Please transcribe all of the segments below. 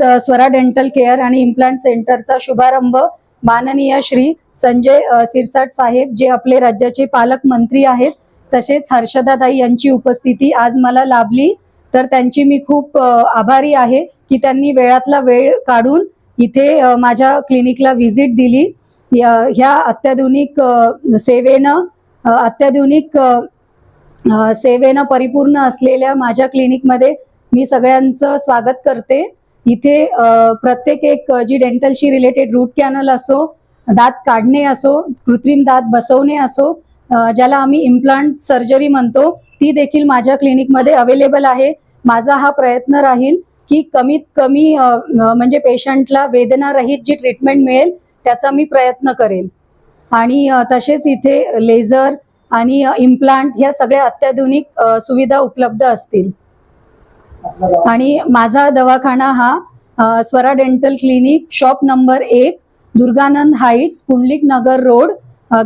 आज Swara dental care and implant सेंटरचा शुभारंभ माननीय श्री संजय सिरसाट साहेब जे आपले राज्याचे पालकमंत्री आहेत तसेच हर्षदाताई यांची उपस्थिती आज मला लाभली. तर त्यांची मी खूप आभारी आहे की त्यांनी वेळातला वेळ काढून इथे माझ्या क्लिनिकला व्हिजिट दिली. ह्या अत्याधुनिक सेवेनं अत्याधुनिक सेवेनं परिपूर्ण असलेल्या माझ्या क्लिनिकमध्ये मी सगळ्यांचं स्वागत करते. इथे प्रत्येक एक जी डेंटलशी रिलेटेड रूट कॅनल असो दात काढणे असो कृत्रिम दात बसवणे असो ज्याला आम्ही इम्प्लांट सर्जरी म्हणतो ती देखील माझ्या क्लिनिकमध्ये अवेलेबल आहे. माझा हा प्रयत्न राहील की कमीत कमी म्हणजे पेशंटला वेदना रहित जी ट्रीटमेंट मिळेल त्याचा मी प्रयत्न करेल. आणि तसेच इथे लेझर आणि इम्प्लांट ह्या सगळ्या अत्याधुनिक सुविधा उपलब्ध असतील. आणि माझा दवाखाना हा Swara dental clinic shop number एक दुर्गानंद हाईट्स पुंडलिक नगर रोड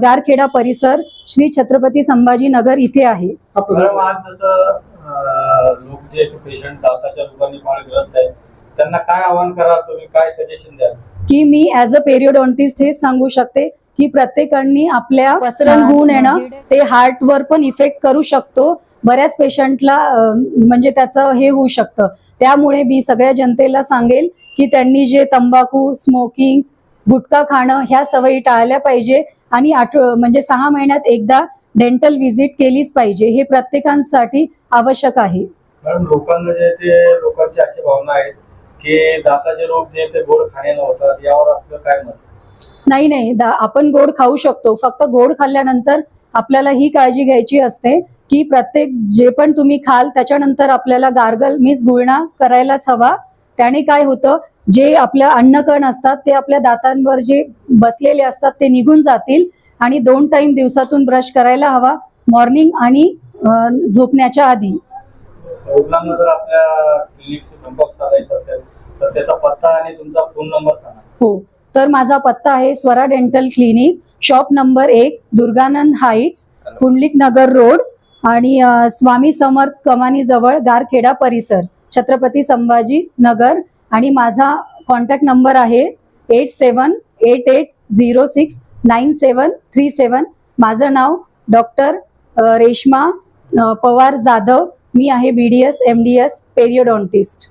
गारखेडा परिसर श्री छत्रपती संभाजी नगर इथे आहे. मॅडम आज जसं अं, लोक जे पेशंट दाताच्या रोगांनी फार ग्रस्त आहेत त्यांना काय आवाहन कराल? तुम्ही काय सजेशन द्याल? की मी ॲज अ पेरिओडॉन्टिस्ट हेच सांगू शकते की प्रत्येकाने आपल्या पसरण होऊन येणं ते हार्टवर पण इफेक्ट करू शकतो. बऱ्याच पेशंटला म्हणजे त्याचं हे होऊ शकतं. त्यामुळे मी सगळ्या जनतेला सांगेल की त्यांनी जे तंबाखू स्मोकिंग गुटखा खाणं ह्या सवयी टाळल्या पाहिजे आणि आठ म्हणजे सहा महिन्यात एकदा डेंटल व्हिजिट केलीच पाहिजे. हे प्रत्येकांसाठी आवश्यक आहे. मॅडम लोकांना जे ते लोकांची अशी भावना आहेत की दाताचे रोग जे ते गोड खाण्यानं होतात यावर आपलं काय मत? नाही नाही. आपण गोड खाऊ शकतो. फक्त गोड खाल्ल्यानंतर आपल्याला ही काळजी घ्यायची असते की प्रत्येक जे पण तुम्ही खाल त्याच्यानंतर आपल्याला गार्गल मीन्स गुळणा करायलाच हवा. त्याने काय होतं जे आपल्या अन्नकण असतात ते आपल्या दातांवर जे बसलेले असतात ते निघून जातील आणि दोन टाइम दिवसातून ब्रश करायला हवा मॉर्निंग आणि झोपण्याच्या आधी. रुग्णांना जर आपल्या क्लिनिकशी संपर्क साधायचा असेल तर त्याचा पत्ता आणि तुमचा फोन नंबर सांगा. हो. तर माझा पत्ता आहे Swara dental clinic shop number एक दुर्गानंद हाईट्स पुंडलिक नगर रोड आणि स्वामी समर्थ कमानी जवळ गारखेडा परिसर छत्रपती संभाजी नगर आणि माझा कॉन्टॅक्ट नंबर आहे eight seven eight eight zero six nine seven three seven. माझं नाव डॉक्टर रेश्मा पवार जाधव. मी आहे B D S M D S periodontist